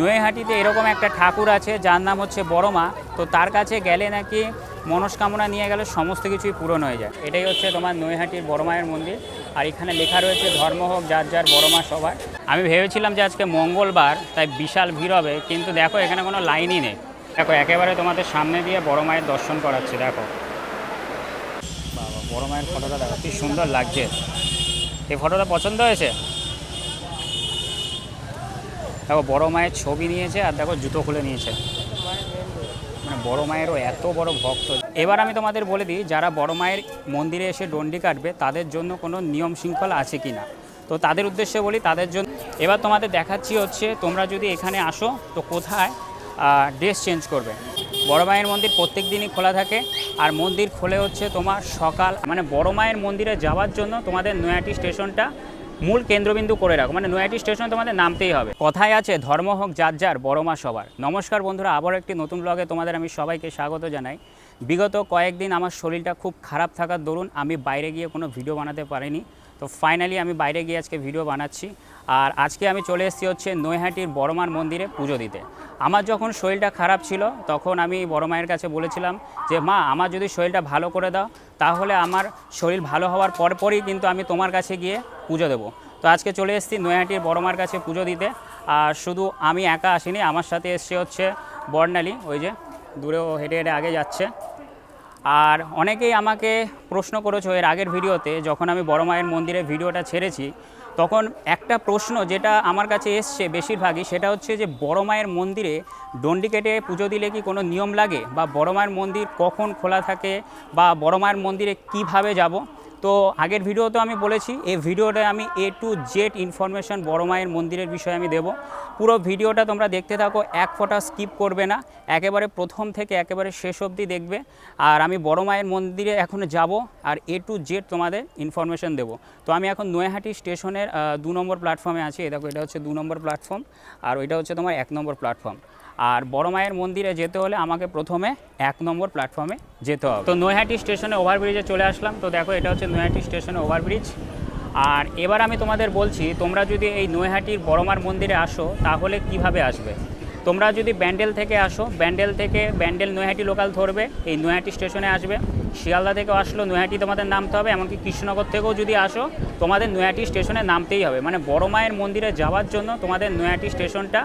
নৈহাটিতে এরকম একটা ঠাকুর আছে, যার নাম হচ্ছে বড়মা। তো তার কাছে গেলে নাকি মনস্কামনা নিয়ে গেলে সমস্ত কিছুই পূরণ হয়ে যায়। এটাই হচ্ছে তোমার নৈহাটির বড়মায়ের মন্দির। আর এখানে লেখা রয়েছে, ধর্ম হোক যার যার বড়মা সবার। আমি ভেবেছিলাম যে আজকে মঙ্গলবার, তাই বিশাল ভিড় হবে, কিন্তু দেখো এখানে কোনো লাইনই নেই। দেখো, একেবারে তোমাদের সামনে দিয়ে বড় মায়ের দর্শন করাচ্ছে, দেখো। বাবা, বড় মায়ের ফটোটা দেখো, কি সুন্দর লাগছে। এই ফটোটা পছন্দ হয়েছে? দেখো, বড় মায়ের ছবি নিয়েছে আর দেখো, জুতো খুলে নিয়েছে। মানে বড় মায়েরও এত বড় ভক্ত। এবার আমি তোমাদের বলে দিই, যারা বড় মায়ের মন্দিরে এসে ডন্ডি কাটবে, তাদের জন্য কোনো নিয়ম শৃঙ্খলা আছে কি না? তো তাদের উদ্দেশ্যে বলি, তাদের জন্য এবার তোমাদের দেখাচ্ছি হচ্ছে, তোমরা যদি এখানে আসো, তো কোথায় ড্রেস চেঞ্জ করবে? বড় মায়ের মন্দির প্রত্যেক দিনই খোলা থাকে, আর মন্দির খোলে হচ্ছে তোমার সকাল মানে বড় মায়ের মন্দিরে যাওয়ার জন্য তোমাদের নয়াটি স্টেশনটা মূল কেন্দ্রবিন্দু করে রাখো। মানে নয়াটি স্টেশন তোমাদের নামতেই হবে। কথায় আছে, ধর্ম হোক যার যার বড় মা সবার। নমস্কার বন্ধুরা আবার একটি নতুন ব্লগে তোমাদের আমি সবাইকে স্বাগত জানাই। বিগত কয়েকদিন আমার শরীরটা খুব খারাপ থাকার দরুন আমি বাইরে গিয়ে কোনো ভিডিও বানাতে পারিনি। তো ফাইনালি আমি বাইরে গিয়ে আজকে ভিডিও বানাচ্ছি। আর আজকে আমি চলে এসেছি হচ্ছে নৈহাটির বড়মার মন্দিরে পুজো দিতে। আমার যখন শরীরটা খারাপ ছিল, তখন আমি বড় মায়ের কাছে বলেছিলাম যে, মা, আমার যদি শরীরটা ভালো করে দাও, তাহলে আমার শরীর ভালো হওয়ার পরপরই কিন্তু আমি তোমার কাছে গিয়ে পুজো দেবো। তো আজকে চলে এসেছি নৈহাটির বড়মার কাছে পুজো দিতে। আর শুধু আমি একা আসিনি, আমার সাথে এসছে হচ্ছে বর্ণালী। ওই যে দূরেও হেঁটে হেঁটে আগে যাচ্ছে। আর অনেকেই আমাকে প্রশ্ন করেছ এর আগের ভিডিওতে, যখন আমি বড় মায়ের মন্দিরে ভিডিওটা ছেড়েছি, তখন একটা প্রশ্ন যেটা আমার কাছে এসছে বেশিরভাগই, সেটা হচ্ছে যে বড় মায়ের মন্দিরে ডন্ডি কেটে পুজো দিলে কি কোনো নিয়ম লাগে? বা বড় মায়ের মন্দির কখন খোলা থাকে? বা বড় মায়ের মন্দিরে কীভাবে যাব? তো আগের ভিডিওতে আমি বলেছি, এই ভিডিওটায় আমি এ টু জেড ইনফরমেশন বড় মায়ের মন্দিরের বিষয়ে আমি দেব। পুরো ভিডিওটা তোমরা দেখতে থাকো, এক ফোঁটা স্কিপ করবে না, একেবারে প্রথম থেকে একেবারে শেষ অবধি দেখবে। আর আমি বড় মায়ের মন্দিরে এখন যাব আর এ টু জেড তোমাদের ইনফরমেশন দেবো। তো আমি এখন নৈহাটি স্টেশনের দু নম্বর প্ল্যাটফর্মে আছি। দেখো, এটা হচ্ছে দু নম্বর প্ল্যাটফর্ম আর ওইটা হচ্ছে তোমার এক নম্বর প্ল্যাটফর্ম আর বড় মায়ের মন্দিরে যেতে হলে আমাকে প্রথমে এক নম্বর প্ল্যাটফর্মে যেতে হবে। তো নৈহাটি স্টেশনে ওভারব্রিজে চলে আসলাম। তো দেখো, এটা হচ্ছে নৈহাটি স্টেশনে ওভারব্রিজ। আর এবার আমি তোমাদের বলছি, তোমরা যদি এই নৈহাটির বড়মার মন্দিরে আসো, তাহলে কীভাবে আসবে? তোমরা যদি ব্যান্ডেল থেকে আসো, ব্যান্ডেল থেকে ব্যান্ডেল নৈহাটি লোকাল ধরবে, এই নৈহাটি স্টেশনে আসবে। শিয়ালদা থেকেও আসলো, নৈহাটি তোমাদের নামতে হবে, এমনকি কৃষ্ণনগর থেকেও যদি আসো, তোমাদের নৈহাটি স্টেশনে নামতেই হবে। মানে বড় মায়ের মন্দিরে যাওয়ার জন্য তোমাদের নৈহাটি স্টেশনটা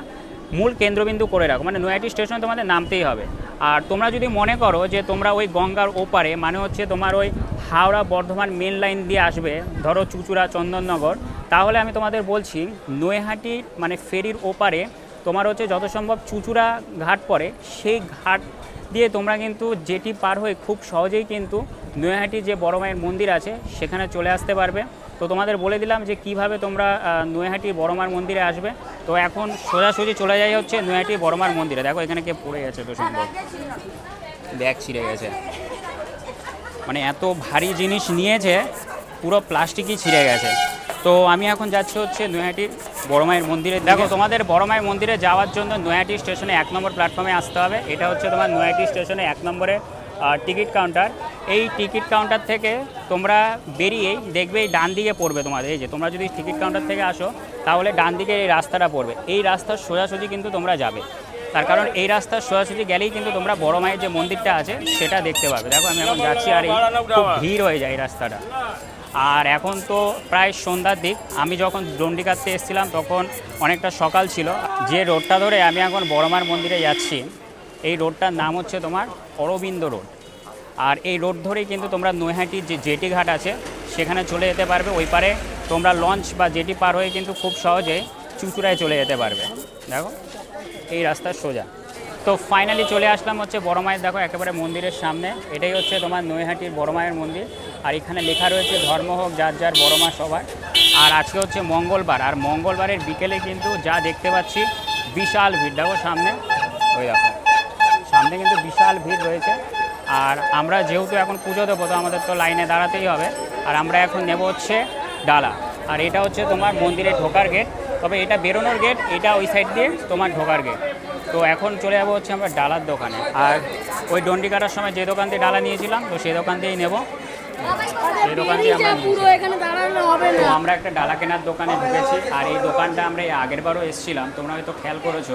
মূল কেন্দ্রবিন্দু করে রাখো। মানে নৈহাটি স্টেশন তোমাদের নামতেই হবে। আর তোমরা যদি মনে করো যে তোমরা ওই গঙ্গার ওপারে মানে হচ্ছে তোমার ওই হাওড়া বর্ধমান মেন লাইন দিয়ে আসবে, ধরো চুচুড়া, চন্দননগর, তাহলে আমি তোমাদের বলছি নৈহাটির মানে ফেরির ওপারে তোমার হচ্ছে যত সম্ভব চুচুড়া ঘাট পড়ে, সেই ঘাট দিয়ে তোমরা কিন্তু যেটি পার হয়ে খুব সহজেই কিন্তু নৈহাটি যে বড় মায়ের মন্দির আছে সেখানে চলে আসতে পারবে। তো তোমাদের বলে দিলাম যে কীভাবে তোমরা নৈহাটির বড়মার মন্দিরে আসবে। তো এখন সোজাসুজি চলে যাই হচ্ছে নৈহাটির বড়মার মন্দিরে। দেখো এখানে কে পড়ে গেছে তো সম্ভব ব্যাগ ছিঁড়ে গেছে। মানে এত ভারী জিনিস নিয়েছে পুরো প্লাস্টিকই ছিঁড়ে গেছে। তো আমি এখন যাচ্ছি হচ্ছে নৈহাটির বড় মায়ের মন্দিরে দেখো তোমাদের বড় মায়ের মন্দিরে যাওয়ার জন্য নৈহাটি স্টেশনে এক নম্বর প্ল্যাটফর্মে আসতে হবে। এটা হচ্ছে তোমার নৈহাটি স্টেশনে এক নম্বরে টিকিট কাউন্টার। এই টিকিট কাউন্টার থেকে তোমরা বেরিয়েই দেখবে এই ডান দিকে পড়বে তোমাদের। এই যে, তোমরা যদি টিকিট কাউন্টার থেকে আসো, তাহলে ডান দিকে এই রাস্তাটা পড়বে। এই রাস্তার সোজাসুজি কিন্তু তোমরা যাবে। তার কারণ এই রাস্তার সোজাসুজি গেলেই কিন্তু তোমরা বড় মায়ের যে মন্দিরটা আছে, সেটা দেখতে পাবে। দেখো, আমি এখন যাচ্ছি আর এই খুব ভিড় হয়ে যায় এই রাস্তাটা। আর এখন তো প্রায় সন্ধ্যার দিক। আমি যখন দণ্ডি কাটতে এসেছিলাম, তখন অনেকটা সকাল ছিল। যে রোডটা ধরে আমি এখন বড়মার মন্দিরে যাচ্ছি এই রোডটার নাম হচ্ছে তোমার অরবিন্দ রোড। আর এই রোড ধরেই কিন্তু তোমরা নৈহাটির যে জেটি ঘাট আছে, সেখানে চলে যেতে পারবে। ওই পারে তোমরা লঞ্চ বা জেটি পার হয়ে কিন্তু খুব সহজে চুচুড়ায় চলে যেতে পারবে। দেখো, এই রাস্তার সোজা। তো ফাইনালি চলে আসলাম হচ্ছে বড় মায়ের, দেখো একেবারে মন্দিরের সামনে। এটাই হচ্ছে তোমার নৈহাটির বড় মায়ের মন্দির। আর এখানে লেখা রয়েছে, ধর্ম হোক যার যার, বড় মা সবার। আর আজকে হচ্ছে মঙ্গলবার। আর মঙ্গলবারের বিকেলে কিন্তু যা দেখতে পাচ্ছি, বিশাল ভিড়। দেখো সামনে, ওই দেখো। সামনে কিন্তু বিশাল ভিড় রয়েছে। আর আমরা যেহেতু এখন পুজো দেবো, তো আমাদের তো লাইনে দাঁড়াতেই হবে। আর আমরা এখন নেব হচ্ছে ডালা। আর এটা হচ্ছে তোমার মন্দিরে ঢোকার গেট। তবে এটা বেরোনোর গেট, এটা ওই সাইড দিয়ে তোমার ঢোকার গেট। তো এখন চলে যাব হচ্ছে আমরা ডালার দোকানে। আর ওই ডন্ডি কাটার সময় যে দোকান দিয়ে ডালা নিয়েছিলাম, তো সেই দোকান দিয়েই নেব। সেই দোকান দিয়ে আমরা একটা ডালা কেনার দোকানে ঢুকেছি। আর এই দোকানটা আমরা এই আগের বারও এসেছিলাম। তোমরা হয়তো খেয়াল করেছ।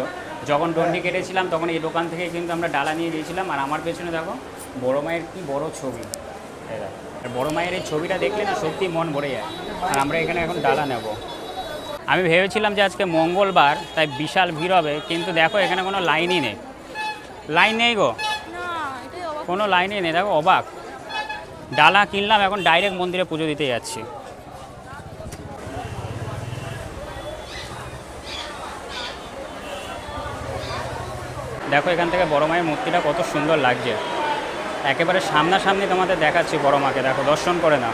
যখন ডন্ডি কেটেছিলাম তখন এই দোকান থেকে কিন্তু আমরা ডালা নিয়ে গিয়েছিলাম। আর আমার পেছনে দেখো বড় মায়ের কি বড় ছবি। আর বড় মায়ের এই ছবিটা দেখলে না সত্যি মন ভরে যায়। আর আমরা এখানে এখন ডালা নেব। আমি ভেবেছিলাম যে আজকে মঙ্গলবার তাই বিশাল ভিড় হবে কিন্তু দেখো এখানে কোনো লাইনই নেই। লাইন নেই গো? কোনো লাইনই নেই। দেখো অবাক। ডালা কিনলাম এখন ডাইরেক্ট মন্দিরে পুজো দিতে যাচ্ছি। দেখো এখান থেকে বড় মায়ের মূর্তিটা কত সুন্দর লাগছে। একেবারে সামনাসামনি তোমাদের দেখাচ্ছি বড় মাকে, দেখো, দর্শন করে না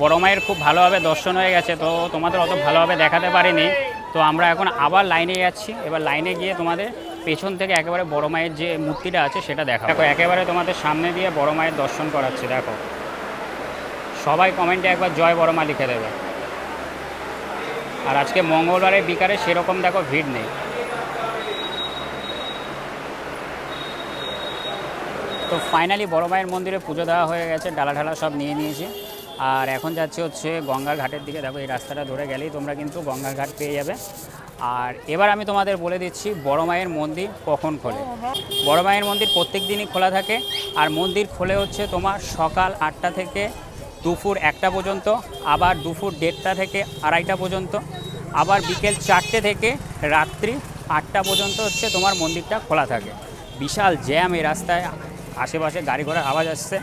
বড় মায়ের খুব ভালোভাবে দর্শন হয়ে গেছে, তো তোমাদের অত ভালোভাবে দেখাতে পারিনি। তো আমরা এখন আবার লাইনে যাচ্ছি, এবার লাইনে গিয়ে তোমাদের পেছন থেকে একেবারে বড় মায়ের যে মূর্তিটা আছে সেটা দেখা দেখো, একেবারে তোমাদের সামনে দিয়ে বড় মায়ের দর্শন করাচ্ছি, দেখো। সবাই কমেন্টে একবার জয় বড় মা লিখে দেবে। আর আজকে মঙ্গলবারের বিকারে সেরকম, দেখো, ভিড় নেই। তো ফাইনালি বড় মায়ের মন্দিরে পুজো দেওয়া হয়ে গেছে, ডালা ঢালা সব নিয়ে নিয়েছি। আর এখন যাচ্ছে হচ্ছে গঙ্গার ঘাটের দিকে। দেখো, এই রাস্তাটা ধরে গেলেই তোমরা কিন্তু গঙ্গার ঘাট পেয়ে যাবে। আর এবার আমি তোমাদের বলে দিচ্ছি, বড় মায়ের মন্দির কখন খোলে? বড় মায়ের মন্দির প্রত্যেক দিনই খোলা থাকে। আর মন্দির খোলে হচ্ছে তোমার সকাল আটটা থেকে দুপুর একটা পর্যন্ত, আবার দুপুর দেড়টা থেকে আড়াইটা পর্যন্ত, আবার বিকেল চারটে থেকে রাত্রি আটটা পর্যন্ত হচ্ছে তোমার মন্দিরটা খোলা থাকে। বিশাল জ্যাম এই রাস্তায়। আশেপাশে গাড়ি ঘোড়ার আওয়াজ আসছে।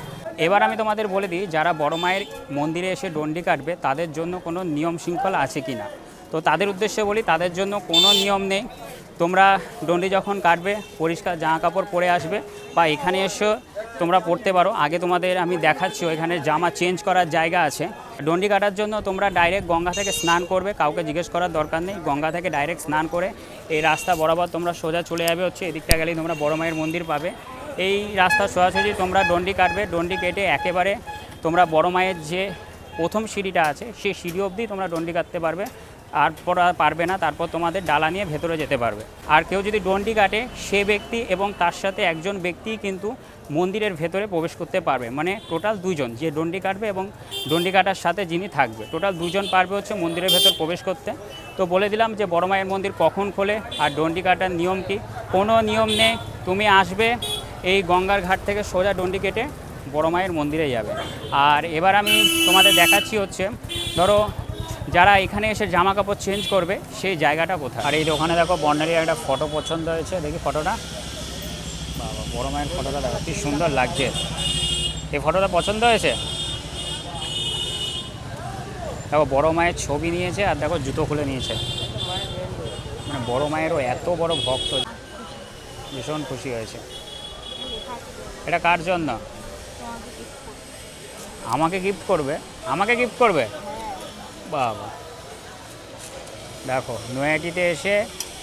এবার আমি তোমাদের বলে দিই, যারা বড় মায়ের মন্দিরে এসে ডন্ডি কাটবে, তাদের জন্য কোনো নিয়ম শৃঙ্খলা আছে কি না? তো তাদের উদ্দেশ্যে বলি, তাদের জন্য কোনো নিয়ম নেই। তোমরা ডন্ডি যখন কাটবে, পরিষ্কার জামা কাপড় পরে আসবে, বা এখানে এসে, তোমরা পড়তে পারো। আগে তোমাদের আমি দেখাচ্ছি, ওইখানে জামা চেঞ্জ করার জায়গা আছে। ডন্ডি কাটার জন্য তোমরা ডাইরেক্ট গঙ্গা থেকে স্নান করবে, কাউকে জিজ্ঞেস করার দরকার নেই। গঙ্গা থেকে ডাইরেক্ট স্নান করে, এই রাস্তা বরাবর তোমরা সোজা চলে যাবে হচ্ছে, এদিকটা গেলেই তোমরা বড় মায়ের মন্দির পাবে। এই রাস্তা সোজাসুজি, তোমরা ডন্ডি কাটবে, ডন্ডি কেটে একেবারে তোমরা বড় মায়ের যে প্রথম সিঁড়িটা আছে, সেই সিঁড়ি অবধি তোমরা ডন্ডি কাটতে পারবে। আর পর আর পারবে না, তারপর তোমাদের ডালা নিয়ে ভেতরে যেতে পারবে। আর কেউ যদি ডন্ডি কাটে, সে ব্যক্তি এবং তার সাথে একজন ব্যক্তি কিন্তু মন্দিরের ভেতরে প্রবেশ করতে পারবে। মানে টোটাল দুজন যে ডন্ডি কাটবে এবং ডন্ডি কাটার সাথে যিনি থাকবে। টোটাল দুজন পারবে হচ্ছে মন্দিরের ভেতর প্রবেশ করতে। তো বলে দিলাম যে বড় মায়ের মন্দির কখন খোলে আর ডন্ডি কাটার নিয়ম কি কোনো নিয়ম নেই, তুমি আসবে এই গঙ্গার ঘাট থেকে সোজা ডন্ডি কেটে বড় মায়ের মন্দিরে যাবে। আর এবার আমি তোমাদের দেখাচ্ছি হচ্ছে, ধরো যারা এখানে এসে জামা কাপড় চেঞ্জ করবে, সেই জায়গাটা কোথায়? আর এই ওখানে দেখো বর্ণালীর একটা ফটো পছন্দ হয়েছে, দেখি ফটোটা বাবা, বড় মায়ের ফটোটা দেখো, কি সুন্দর লাগছে। এই ফটোটা পছন্দ হয়েছে? দেখো, বড় মায়ের ছবি নিয়েছে আর দেখো জুতো খুলে নিয়েছে। মানে বড় মায়েরও এত বড় ভক্ত, ভীষণ খুশি হয়েছে। এটা কার জন্য? আমাকে গিফট করবে? আমাকে গিফট করবে? বাবা। দেখো, নয়াটিতে এসে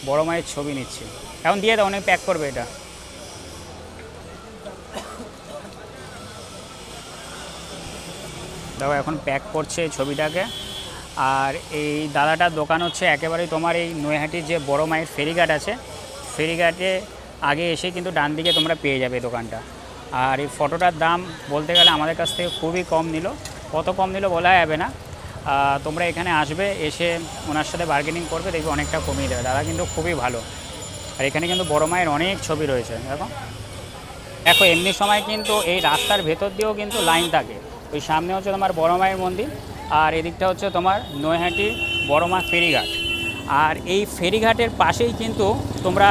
বড় মায়ের ছবি নিচ্ছি। এখন দিয়ে দাও, অনেক প্যাক করবে এটা। দেখো, এখন প্যাক করছে এই ছবিটাকে। আর এই দাদাটার দোকান হচ্ছে একেবারেই তোমার এই নৈহাটির যে বড় মায়ের ফেরিঘাট আছে, ফেরিঘাটে আগে এসে কিন্তু ডান দিকে তোমরা পেয়ে যাবে দোকানটা। আর এই ফটোটার দাম বলতে গেলে আমাদের কাছ থেকে খুবই কম নিল। কত কম নিল বলা যাবে না। তোমরা এখানে আসবে, এসে ওনার সাথে বার্গেনিং করবে, দেখবে অনেকটা কমিয়ে দেবে। দাদা কিন্তু খুবই ভালো। আর এখানে কিন্তু বড় মায়ের অনেক ছবি রয়েছে, দেখো। দেখো, এমনি সময় কিন্তু এই রাস্তার ভেতর দিয়েও কিন্তু লাইন থাকে। ওই সামনে হচ্ছে তোমার বড় মায়ের মন্দির, আর এদিকটা হচ্ছে তোমার নৈহাটি বড় মা ফেরিঘাট। আর এই ফেরিঘাটের পাশেই কিন্তু তোমরা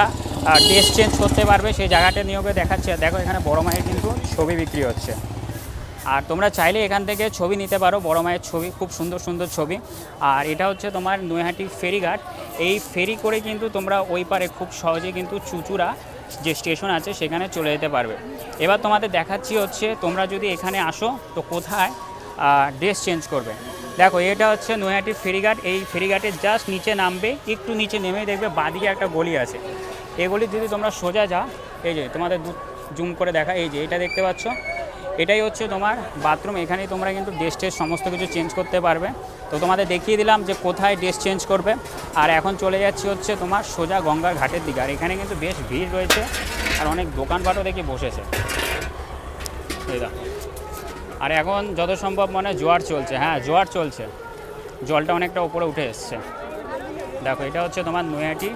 ড্রেস চেঞ্জ করতে পারবে, সেই জায়গাটা নিয়োগে দেখাচ্ছে। দেখো, এখানে বড় মায়ের কিন্তু ছবি বিক্রি হচ্ছে। আর তোমরা চাইলে এখান থেকে ছবি নিতে পারো, বড় মায়ের ছবি, খুব সুন্দর সুন্দর ছবি। আর এটা হচ্ছে তোমার নৈহাটি ফেরিঘাট। এই ফেরি করে কিন্তু তোমরা ওই পারে খুব সহজে কিন্তু চুচুড়া যে স্টেশন আছে, সেখানে চলে যেতে পারবে। এবার তোমাদের দেখাচ্ছি হচ্ছে, তোমরা যদি এখানে আসো, তো কোথায় ড্রেস চেঞ্জ করবে। দেখো, এটা হচ্ছে নৈহাটি ফেরিঘাট। এই ফেরিঘাটের জাস্ট নিচে নামবে, একটু নিচে নেমে দেখবে বাদিকে একটা গলি আছে। এই গলি যদি তোমরা সোজা যাও, এই যে তোমাদের দু জুম করে দেখা, এই যে এটা দেখতে পাচ্ছ, এটাই হচ্ছে তোমার বাথরুম, এখানেই তোমরা কিন্তু ড্রেস টেস সমস্ত কিছু চেঞ্জ করতে পারবে। তো তোমাদের দেখিয়ে দিলাম যে কোথায় ড্রেস চেঞ্জ করবে, আর এখন চলে যাচ্ছি হচ্ছে তোমার সোজা গঙ্গার ঘাটের দিকে, আর এখানে কিন্তু বেশ ভিড় রয়েছে, আর অনেক দোকানপাটও দেখি বসেছে। আর এখন যত সম্ভব মনে জোয়ার চলছে হ্যাঁ জোয়ার চলছে। জলটা অনেকটা উপরে উঠে এসছে। দেখো, এটা হচ্ছে তোমার নৈহাটি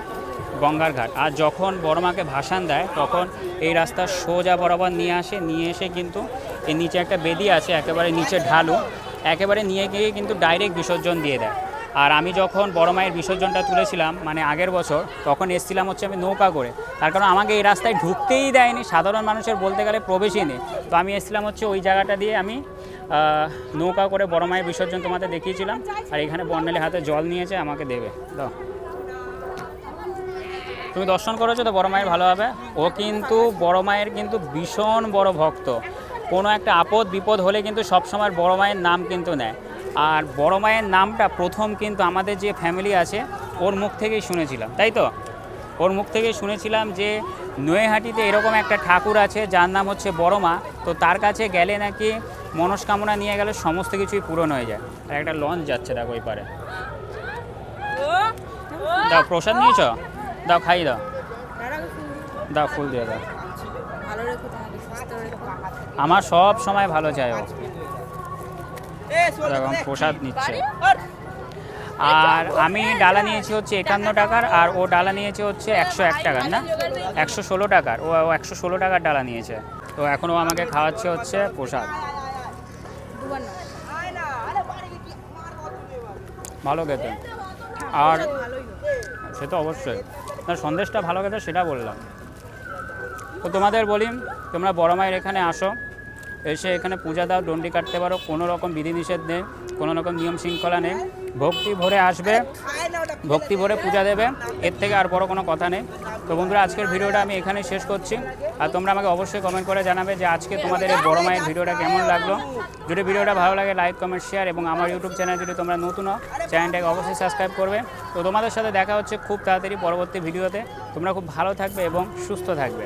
গঙ্গার ঘাট। আর যখন বড় মাকে ভাসান দেয়, তখন এই রাস্তা সোজা বরাবর নিয়ে আসে। নিয়ে এসে কিন্তু এর নিচে একটা বেদি আছে, একেবারে নিচে ঢালু। একেবারে নিয়ে গিয়ে কিন্তু ডাইরেক্ট বিসর্জন দিয়ে দেয়। আর আমি যখন বড় মায়ের বিসর্জনটা তুলেছিলাম মানে আগের বছর, তখন এসছিলাম হচ্ছে আমি নৌকা করে। তার কারণ আমাকে এই রাস্তায় ঢুকতেই দেয়নি। সাধারণ মানুষের বলতে গেলে প্রবেশই নেই। তো আমি এসছিলাম হচ্ছে ওই জায়গাটা দিয়ে আমি নৌকা করে বড় মায়ের বিসর্জন তোমাদের দেখিয়েছিলাম। আর এখানে বর্ণালী হাতে জল নিয়েছে, আমাকে দেবে। দাও। তুমি দর্শন করেছ তো বড় মায়ের ভালোভাবে? ও কিন্তু বড় মায়ের কিন্তু ভীষণ বড় ভক্ত। কোনো একটা আপদ বিপদ হলে কিন্তু সবসময় বড় মায়ের নাম কিন্তু নেয়। আর বড় মায়ের নামটা প্রথম কিন্তু আমাদের যে ফ্যামিলি আছে ওর মুখ থেকেই শুনেছিলাম তাই তো? ওর মুখ থেকেই শুনেছিলাম যে নৈহাটিতে এরকম একটা ঠাকুর আছে যার নাম হচ্ছে বড় মা। তো তার কাছে গেলে নাকি মনস্কামনা নিয়ে গেলে সমস্ত কিছুই পূরণ হয়ে যায়। আর একটা লঞ্চ যাচ্ছে দেখো ওই পারে। দাও প্রসাদ নিয়েছ? দাও খাই দাও। দাও। ফুল দিয়ে দাও। আমার সব সময় ভালো চাই ও। দেখো প্রসাদ নিচ্ছে। আর আমি ডালা নিয়েছি হচ্ছে একান্ন টাকার আর ও ডালা নিয়েছে হচ্ছে একশো এক টাকার না? একশো ষোলো টাকার। ও একশো ষোলো টাকার ডালা নিয়েছে। তো এখন ও আমাকে খাওয়াচ্ছে হচ্ছে প্রসাদ। ভালো খেতে। আর সে তো অবশ্যই। সন্দেশটা ভালো গেছে সেটা বললাম। তো তোমাদের বলি তোমরা বড় মায়ের এখানে আসো, এসে এখানে পূজা দাও ডন্ডি কাটতে পারো, কোনো রকম বিধিনিষেধ নেই, কোনো রকম নিয়ম শৃঙ্খলা নেই। ভক্তি ভরে আসবে, ভক্তি ভরে পূজা দেবে, এর থেকে আর বড় কোনো কথা নেই। তো বন্ধুরা, আজকের ভিডিওটা আমি এখানে শেষ করছি। আর তোমরা আমাকে অবশ্যই কমেন্ট করে জানাবে যে আজকে তোমাদের এই বড় মায়ের ভিডিওটা কেমন লাগল। যদি ভিডিওটা ভালো লাগে লাইক কমেন্ট শেয়ার এবং আমার ইউটিউব চ্যানেল যদি তোমরা নতুন হও, চ্যানেলটাকে অবশ্যই সাবস্ক্রাইব করবে। তো তোমাদের সাথে দেখা হচ্ছে খুব তাড়াতাড়ি পরবর্তী ভিডিওতে। তোমরা খুব ভালো থাকবে এবং সুস্থ থাকবে।